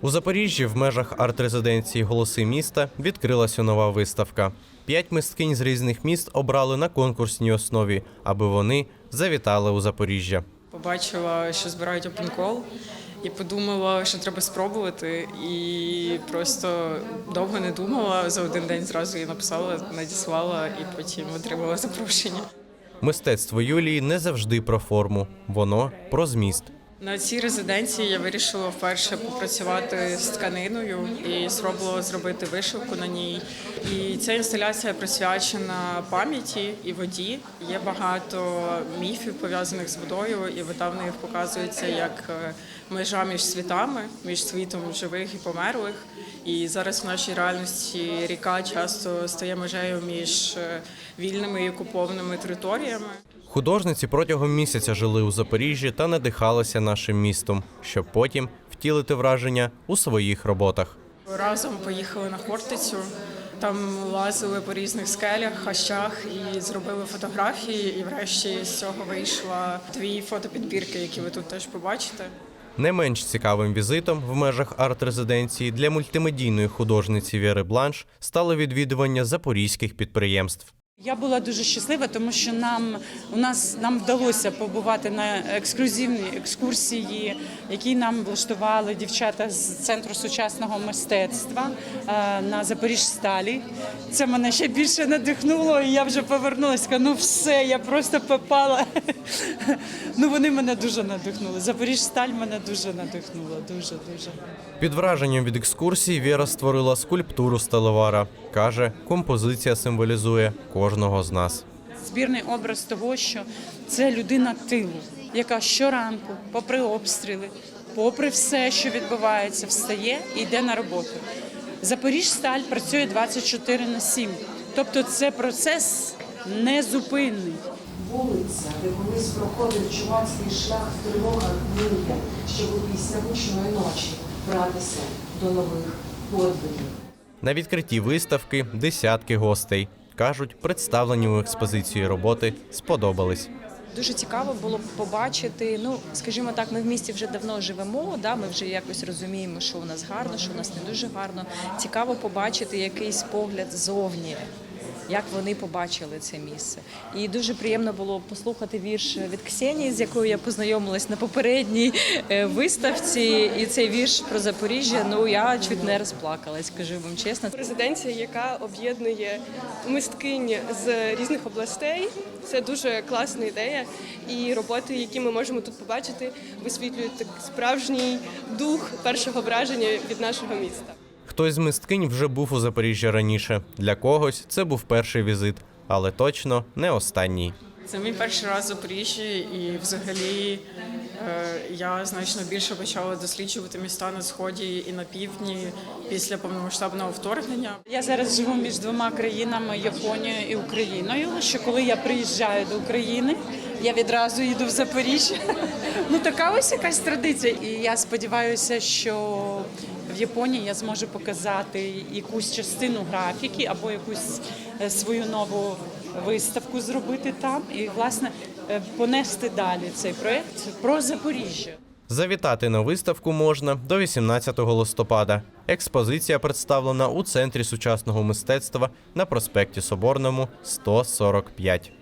У Запоріжжі в межах арт-резиденції Голоси міста відкрилася нова виставка. П'ять мисткинь з різних міст обрали на конкурсній основі, аби вони завітали у Запоріжжя. Побачила, що збирають опенкол, і подумала, що треба спробувати. І просто довго не думала. За один день зразу її написала, надіслала і потім отримала запрошення. Мистецтво Юлії не завжди про форму, воно про зміст. На цій резиденції я вирішила вперше попрацювати з тканиною і спробувала зробити вишивку на ній. І ця інсталяція присвячена пам'яті і воді. Є багато міфів пов'язаних з водою, і вода в них показується як е, межа між світами, між світом живих і померлих. І зараз в нашій реальності ріка часто стає межею між е, вільними і окупованими територіями. Художниці протягом місяця жили у Запоріжжі та надихалися нашим містом, щоб потім втілити враження у своїх роботах. Разом поїхали на Хортицю. Там лазили по різних скелях, хащах і зробили фотографії. І врешті з цього вийшла дві фотопідбірки, які ви тут теж побачите. Не менш цікавим візитом в межах арт-резиденції для мультимедійної художниці Віри Бланш стало відвідування запорізьких підприємств. Я була дуже щаслива, тому що нам у нас нам вдалося побувати на ексклюзивній екскурсії, які нам влаштували дівчата з центру сучасного мистецтва е, на Запоріжсталі. Це мене ще більше надихнуло, і я вже повернулася. Ну все, я просто попала. Ну вони мене дуже надихнули. Запоріжсталь мене дуже надихнула. Дуже дуже. Під враженням від екскурсії Віра створила скульптуру сталевара. Каже, композиція символізує кожного з нас. Збірний образ того, що це людина тилу, яка щоранку, попри обстріли, попри все, що відбувається, встає і йде на роботу. Запоріжсталь працює 24 на 7. Тобто це процес незупинний. Вулиця, де колись проходив чувацький шлях в тривогах ниє, щоб у після гучної ночі братися до нових подвигів. На відкритті виставки десятки гостей. Кажуть, представлені у експозиції роботи сподобались. Дуже цікаво було побачити. Ну, скажімо так, ми в місті вже давно живемо. Да, ми вже якось розуміємо, що у нас гарно, що у нас не дуже гарно. Цікаво побачити якийсь погляд ззовні, як вони побачили це місце. І дуже приємно було послухати вірш від Ксенії, з якою я познайомилась на попередній е, виставці. І цей вірш про Запоріжжя. Ну я чуть не розплакалась, скажу вам чесно. Резиденція, яка об'єднує мисткинь з різних областей. Це дуже класна ідея. І роботи, які ми можемо тут побачити, висвітлюють так справжній дух першого враження від нашого міста. Хтось з мисткинь вже був у Запоріжжі раніше. Для когось це був перший візит, але точно не останній. Це мій перший раз в Запоріжжі, і взагалі е, я значно більше почала досліджувати міста на сході і на півдні після повномасштабного вторгнення. Я зараз живу між двома країнами Японією і Україною. Що коли я приїжджаю до України, я відразу їду в Запоріжжя. Ну така ось якась традиція. І я сподіваюся, що в Японії я зможу показати якусь частину графіки або якусь е, свою нову виставку зробити там і власне е, понести далі цей проект про Запоріжжя. Завітати на виставку можна до 18 листопада. Експозиція представлена у центрі сучасного мистецтва на проспекті Соборному 145.